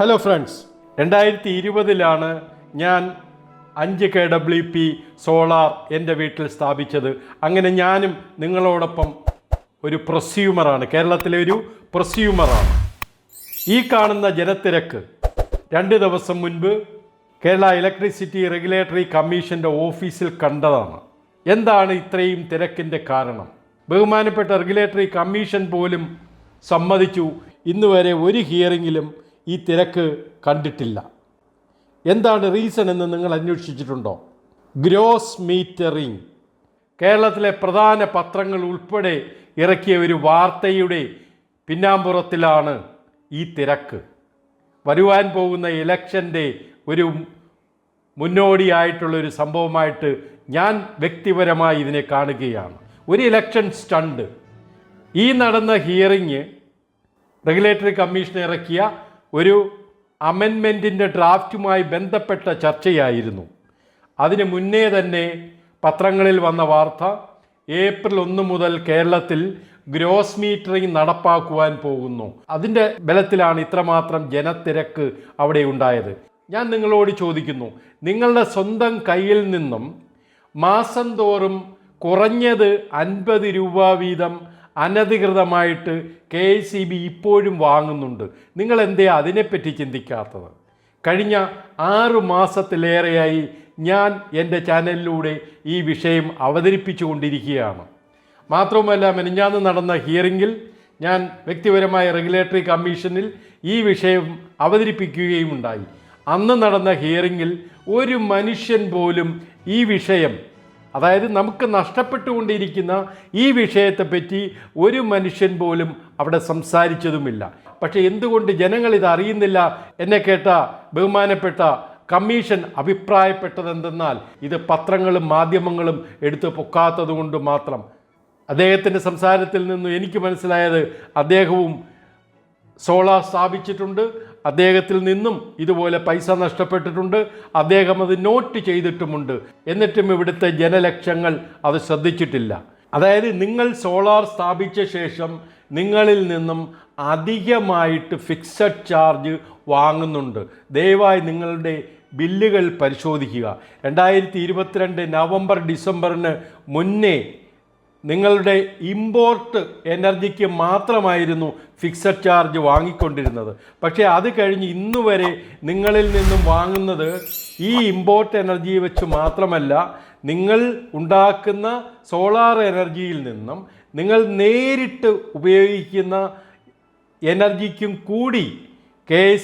Hello friends രണ്ടായിരത്തി ഇരുപതിലാണ് ഞാൻ അഞ്ച് കെ ഡബ്ല്യു പി സോളാർ എന്റെ വീട്ടിൽ സ്ഥാപിച്ചത്. അങ്ങനെ ഞാനും നിങ്ങളോടൊപ്പം ഒരു പ്രൊസ്യൂമറാണ്. കേരളത്തിലെ ഒരു പ്രൊസ്യൂമറാണ്. ഈ കാണുന്ന ജനത്തിരക്ക് രണ്ട് ദിവസം മുൻപ് കേരള ഇലക്ട്രിസിറ്റി റെഗുലേറ്ററി കമ്മീഷന്റെ ഓഫീസിൽ കണ്ടതാണ്. എന്താണ് ഇത്രയും തിരക്കിന്റെ കാരണം? ബഹുമാനപ്പെട്ട റെഗുലേറ്ററി കമ്മീഷൻ പോലും സമ്മതിച്ചു. ഇന്നുവരെ ഒരു ഹിയറിങ്ങിലും ഈ തിരക്ക് കണ്ടിട്ടില്ല. എന്താണ് റീസൺ എന്ന് നിങ്ങൾ അന്വേഷിച്ചിട്ടുണ്ടോ? ഗ്രോസ് മീറ്ററിംഗ് കേരളത്തിലെ പ്രധാന പത്രങ്ങൾ ഉൾപ്പെടെ ഇറക്കിയ ഒരു വാർത്തയുടെ പിന്നാമ്പുറത്തിലാണ് ഈ തിരക്ക്. വരുവാൻ പോകുന്ന ഇലക്ഷന്റെ ഒരു മുന്നോടിയായിട്ടുള്ള ഒരു സംഭവമായിട്ട് ഞാൻ വ്യക്തിപരമായി ഇതിനെ കാണുകയാണ്. ഒരു ഇലക്ഷൻ സ്റ്റണ്ട് ഈ നടന്ന ഹിയറിങ് റെഗുലേറ്ററി കമ്മീഷൻ ഇറക്കിയ ഒരു അമെൻമെന്റിന്റെ ഡ്രാഫ്റ്റുമായി ബന്ധപ്പെട്ട ചർച്ചയായിരുന്നു. അതിന് മുന്നേ തന്നെ പത്രങ്ങളിൽ വന്ന വാർത്ത ഏപ്രിൽ ഒന്ന് മുതൽ കേരളത്തിൽ ഗ്രോസ് മീറ്ററിംഗ് നടപ്പാക്കുവാൻ പോകുന്നു. അതിന്റെ ബലത്തിലാണ് ഇത്രമാത്രം ജനത്തിരക്ക് അവിടെ ഉണ്ടായത്. ഞാൻ നിങ്ങളോട് ചോദിക്കുന്നു നിങ്ങളുടെ സ്വന്തം കയ്യിൽ നിന്നും മാസം തോറും കുറഞ്ഞത് അൻപത് രൂപ വീതം അനധികൃതമായിട്ട് കെ എസ് സി ബി ഇപ്പോഴും വാങ്ങുന്നുണ്ട്. നിങ്ങൾ എന്തേ അതിനെപ്പറ്റി ചിന്തിക്കാത്തത്? കഴിഞ്ഞ ആറു മാസത്തിലേറെയായി ഞാൻ എന്റെ ചാനലിലൂടെ ഈ വിഷയം അവതരിപ്പിച്ചു കൊണ്ടിരിക്കുകയാണ് മാത്രവുമല്ല മെനിഞ്ഞാന്ന് നടന്ന ഹിയറിങ്ങിൽ ഞാൻ വ്യക്തിപരമായ റെഗുലേറ്ററി കമ്മീഷനിൽ ഈ വിഷയം അവതരിപ്പിക്കുകയും ഉണ്ടായി അന്ന് നടന്ന ഹിയറിങ്ങിൽ ഒരു മനുഷ്യൻ പോലും ഈ വിഷയം അതായത് നമുക്ക് നഷ്ടപ്പെട്ടുകൊണ്ടിരിക്കുന്ന ഈ വിഷയത്തെപ്പറ്റി ഒരു മനുഷ്യൻ പോലും അവിടെ സംസാരിച്ചതുമില്ല. പക്ഷേ എന്തുകൊണ്ട് ജനങ്ങൾ ഇത് അറിയുന്നില്ല? എന്നെ കേട്ട ബഹുമാനപ്പെട്ട കമ്മീഷൻ അഭിപ്രായപ്പെട്ടതെന്തെന്നാൽ ഇത് പത്രങ്ങളും മാധ്യമങ്ങളും എടുത്തു പൊക്കാത്തത് കൊണ്ട് മാത്രം. അദ്ദേഹത്തിന്റെ സംസാരത്തിൽ നിന്നും എനിക്ക് മനസ്സിലായത് അദ്ദേഹവും സോളാർ സ്ഥാപിച്ചിട്ടുണ്ട്. അദ്ദേഹത്തിൽ നിന്നും ഇതുപോലെ പൈസ നഷ്ടപ്പെട്ടിട്ടുണ്ട്. അദ്ദേഹം അത് നോട്ട് ചെയ്തിട്ടുമുണ്ട്. എന്നിട്ടും ഇവിടുത്തെ ജനലക്ഷങ്ങൾ അത് ശ്രദ്ധിച്ചിട്ടില്ല. അതായത് നിങ്ങൾ സോളാർ സ്ഥാപിച്ച ശേഷം നിങ്ങളിൽ നിന്നും അധികമായിട്ട് ഫിക്സഡ് ചാർജ് വാങ്ങുന്നുണ്ട്. ദയവായി നിങ്ങളുടെ ബില്ലുകൾ പരിശോധിക്കുക. രണ്ടായിരത്തി ഇരുപത്തിരണ്ട് നവംബർ ഡിസംബറിന് മുന്നേ നിങ്ങളുടെ ഇമ്പോർട്ട് എനർജിക്ക് മാത്രമായിരുന്നു ഫിക്സഡ് ചാർജ് വാങ്ങിക്കൊണ്ടിരുന്നത്. പക്ഷേ അത് കഴിഞ്ഞ് ഇന്ന് വരെ നിങ്ങളിൽ നിന്നും വാങ്ങുന്നത് ഈ ഇമ്പോർട്ട് എനർജി വെച്ച് മാത്രമല്ല നിങ്ങൾ ഉണ്ടാക്കുന്ന സോളാർ എനർജിയിൽ നിന്നും നിങ്ങൾ നേരിട്ട് ഉപയോഗിക്കുന്ന എനർജിക്കും കൂടി കെ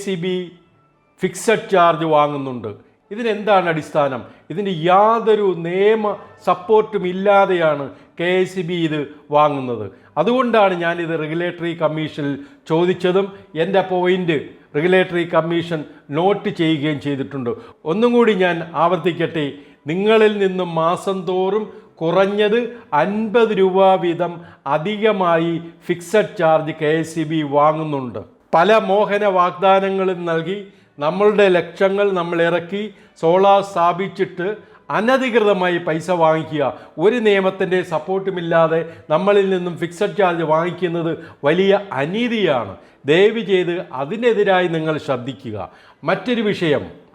ഫിക്സഡ് ചാർജ് വാങ്ങുന്നുണ്ട്. ഇതിനെന്താണ് അടിസ്ഥാനം? ഇതിന് യാതൊരു നിയമ സപ്പോർട്ടും ഇല്ലാതെയാണ് കെ എസ് ബി ഇത് വാങ്ങുന്നത്. അതുകൊണ്ടാണ് ഞാനിത് റെഗുലേറ്ററി കമ്മീഷനിൽ ചോദിച്ചതും എന്റെ പോയിന്റ് റെഗുലേറ്ററി കമ്മീഷൻ നോട്ട് ചെയ്യുകയും ചെയ്തിട്ടുണ്ട്. ഒന്നും കൂടി ഞാൻ ആവർത്തിക്കട്ടെ. നിങ്ങളിൽ നിന്നും മാസം തോറും കുറഞ്ഞത് അൻപത് രൂപ വീതം അധികമായി ഫിക്സഡ് ചാർജ് കെ വാങ്ങുന്നുണ്ട്. പല മോഹന വാഗ്ദാനങ്ങളും നൽകി നമ്മളുടെ ലക്ഷങ്ങൾ നമ്മൾ ഇറക്കി സോളാർ സ്ഥാപിച്ചിട്ട് അനധികൃതമായി പൈസ വാങ്ങിക്കുക. ഒരു നിയമത്തിന്റെ സപ്പോർട്ടുമില്ലാതെ നമ്മളിൽ നിന്നും ഫിക്സഡ് ചാർജ് വാങ്ങിക്കുന്നത് വലിയ അനീതിയാണ്. ദയവ് ചെയ്ത് അതിനെതിരായി നിങ്ങൾ ശ്രദ്ധിക്കുക. മറ്റൊരു വിഷയം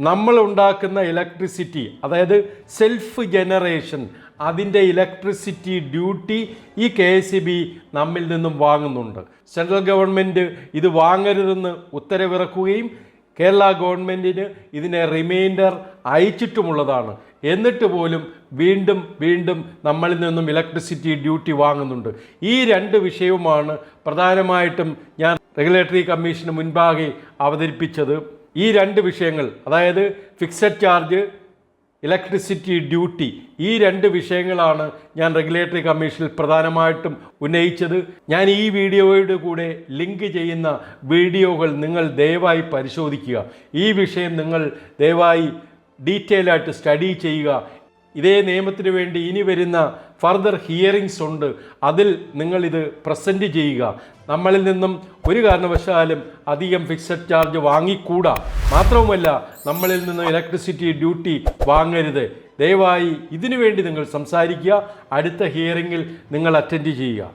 നമ്മൾ ഉണ്ടാക്കുന്ന ഇലക്ട്രിസിറ്റി അതായത് സെൽഫ് ജനറേഷൻ അതിന്റെ ഇലക്ട്രിസിറ്റി ഡ്യൂട്ടി ഈ കെ എസ് ബി നമ്മിൽ നിന്നും വാങ്ങുന്നുണ്ട്. സെൻട്രൽ ഗവൺമെന്റ് ഇത് വാങ്ങരുതെന്ന് ഉത്തരവിറക്കുകയും കേരള ഗവൺമെന്റിന് ഇതിനെ റിമൈൻഡർ അയച്ചിട്ടുമുള്ളതാണ്. എന്നിട്ട് പോലും വീണ്ടും വീണ്ടും നമ്മളിൽ നിന്നും ഇലക്ട്രിസിറ്റി ഡ്യൂട്ടി വാങ്ങുന്നുണ്ട്. ഈ രണ്ട് വിഷയവുമാണ് പ്രധാനമായിട്ടും ഞാൻ റെഗുലേറ്ററി കമ്മീഷന് മുൻപാകെ അവതരിപ്പിച്ചത്. ഈ രണ്ട് വിഷയങ്ങൾ അതായത് ഫിക്സഡ് ചാർജ് ഇലക്ട്രിസിറ്റി ഡ്യൂട്ടി ഈ രണ്ട് വിഷയങ്ങളാണ് ഞാൻ റെഗുലേറ്ററി കമ്മീഷനിൽ പ്രധാനമായിട്ടും ഉന്നയിച്ചത്. ഞാൻ ഈ വീഡിയോയുടെ കൂടെ ലിങ്ക് ചെയ്യുന്ന വീഡിയോകൾ നിങ്ങൾ ദയവായി പരിശോധിക്കുക. ഈ വിഷയം നിങ്ങൾ ദയവായി ഡീറ്റെയിൽ ആയിട്ട് സ്റ്റഡി ചെയ്യുക. ഇതേ നിയമത്തിന് വേണ്ടി ഇനി വരുന്ന ഫർദർ ഹിയറിങ്സ് ഉണ്ട്. അതിൽ നിങ്ങളിത് പ്രസന്റ് ചെയ്യുക. നമ്മളിൽ നിന്നും ഒരു കാരണവശാലും അധികം ഫിക്സഡ് ചാർജ് വാങ്ങിക്കൂടാ. മാത്രവുമല്ല നമ്മളിൽ നിന്നും ഇലക്ട്രിസിറ്റി ഡ്യൂട്ടി വാങ്ങരുത്. ദയവായി ഇതിനു വേണ്ടി നിങ്ങൾ സംസാരിക്കുക. അടുത്ത ഹിയറിങ്ങിൽ നിങ്ങൾ അറ്റൻഡ് ചെയ്യുക.